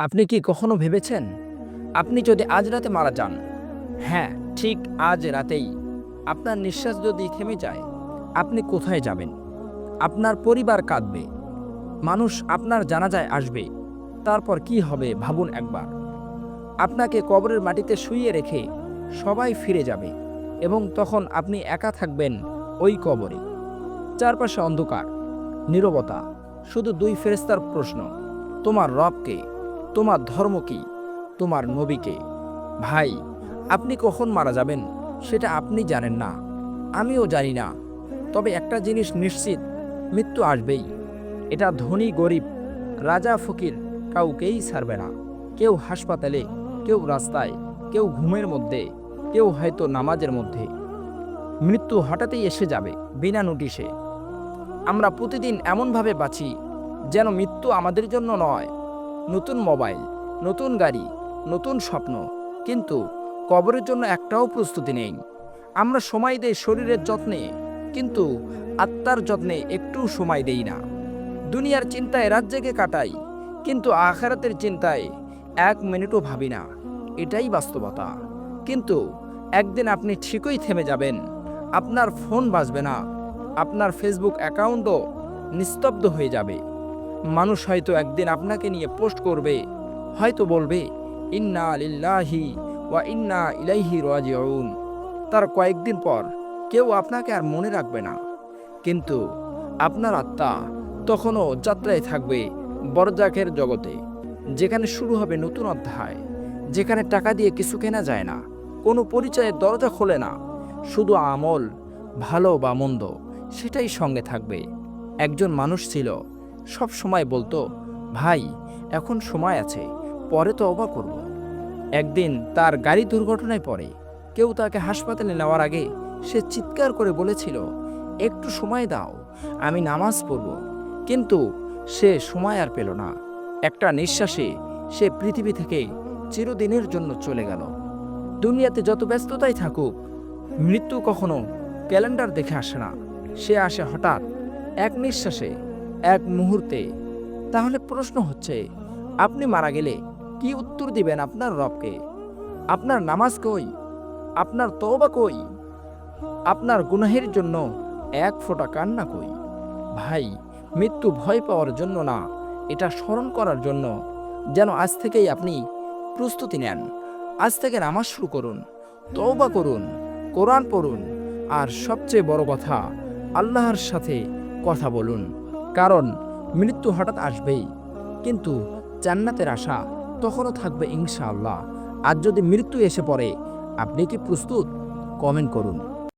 আপনি কি কখনো ভেবেছেন? আপনি যদি আজ রাতে মারা যান হ্যাঁ ঠিক আজ রাতেই। আপনার নিঃশ্বাস যদি থেমে যায়, আপনি কোথায় যাবেন? আপনার পরিবার কাঁদবে। মানুষ আপনার জানাজায় আসবে। তারপর কি হবে ভাবুন একবার। আপনাকে কবরের মাটিতে শুইয়ে রেখে সবাই ফিরে যাবে এবং তখন আপনি একা থাকবেন ওই কবরে। চারপাশে অন্ধকার, নীরবতা, শুধু দুই ফেরেস্তার প্রশ্ন, তোমার রবকে তোমার ধর্ম কি? তোমার নবীকে ভাই, আপনি কখন মারা যাবেন সেটা আপনি জানেন না। আমিও জানি না। তবে একটা জিনিস নিশ্চিত, মৃত্যু আসবেই। এটা ধনী গরিব, রাজা ফকির কাউকেই ছাড়বে না। কেউ হাসপাতালে, কেউ রাস্তায়, কেউ ঘুমের মধ্যে, কেউ হয়তো নামাজের মধ্যে। মৃত্যু হঠাৎই এসে যাবে, বিনা নোটিশে। আমরা প্রতিদিন এমনভাবে বাঁচি, যেন মৃত্যু আমাদের জন্য নয় নতুন মোবাইল, নতুন গাড়ি, নতুন স্বপ্ন। কিন্তু কবরের জন্য একটাও প্রস্তুতি নেই। আমরা সময় দেই শরীরের যত্নে, কিন্তু আত্মার যত্নে একটু সময় দেই না। দুনিয়ার চিন্তায় রাত জেগে কাটাই, কিন্তু আখারাতের চিন্তায় এক মিনিটও ভাবি না। এটাই বাস্তবতা। কিন্তু একদিন আপনি ঠিকই থেমে যাবেন। আপনার ফোন বাজবে না। আপনার ফেসবুক অ্যাকাউন্টও নিস্তব্ধ হয়ে যাবে। মানুষ হয়তো একদিন আপনাকে নিয়ে পোস্ট করবে, হয়তো বলবে, ইন্না লিল্লাহি ওয়া ইন্না ইলাইহি রাজিউন। তার কয়েকদিন পর কেউ আপনাকে আর মনে রাখবে না। কিন্তু আপনার আত্মা তখনও যাত্রায় থাকবে বরজাকের জগতে, যেখানে শুরু হবে নতুন অধ্যায়, যেখানে টাকা দিয়ে কিছু কেনা যায় না, কোনো পরিচয়ের দরজা খোলে না, শুধু আমল, ভালো বা মন্দ, সেটাই সঙ্গে থাকবে। একজন মানুষ ছিল সব সময় বলতো, ভাই, এখন সময় আছে, পরে তো অবাক করব। একদিন তার গাড়ি দুর্ঘটনায় পড়ে। কেউ তাকে হাসপাতালে নেওয়ার আগে সে চিৎকার করে বলেছিল, একটু সময় দাও, আমি নামাজ পড়ব। কিন্তু সে সময় আর পেল না। একটা নিঃশ্বাসে সে পৃথিবী থেকে চিরদিনের জন্য চলে গেল। দুনিয়াতে যত ব্যস্ততাই থাকুক, মৃত্যু কখনো ক্যালেন্ডার দেখে আসে না। সে আসে হঠাৎ এক নিঃশ্বাসে। এক মুহূর্তে। তাহলে প্রশ্ন হচ্ছে, আপনি মারা গেলে কি উত্তর দিবেন আপনার রবকে? আপনার নামাজ কই? আপনার তওবা কই? আপনার গুনাহের জন্য এক ফোঁটা কান্না কই? ভাই, মৃত্যু ভয় পাওয়ার জন্য না, এটা স্মরণ করার জন্য যেন আজ থেকেই আপনি প্রস্তুতি নেন। আজ থেকে নামাজ শুরু করুন, তওবা করুন, কোরআন পড়ুন, আর সবচেয়ে বড় কথা, আল্লাহর সাথে কথা বলুন। কারণ মৃত্যু হঠাৎ আসবেই। কিন্তু জান্নাতের আশা তখনও থাকবে ইনশাআল্লাহ। আর যদি মৃত্যু এসে পড়ে, আপনি কি প্রস্তুত? কমেন্ট করুন।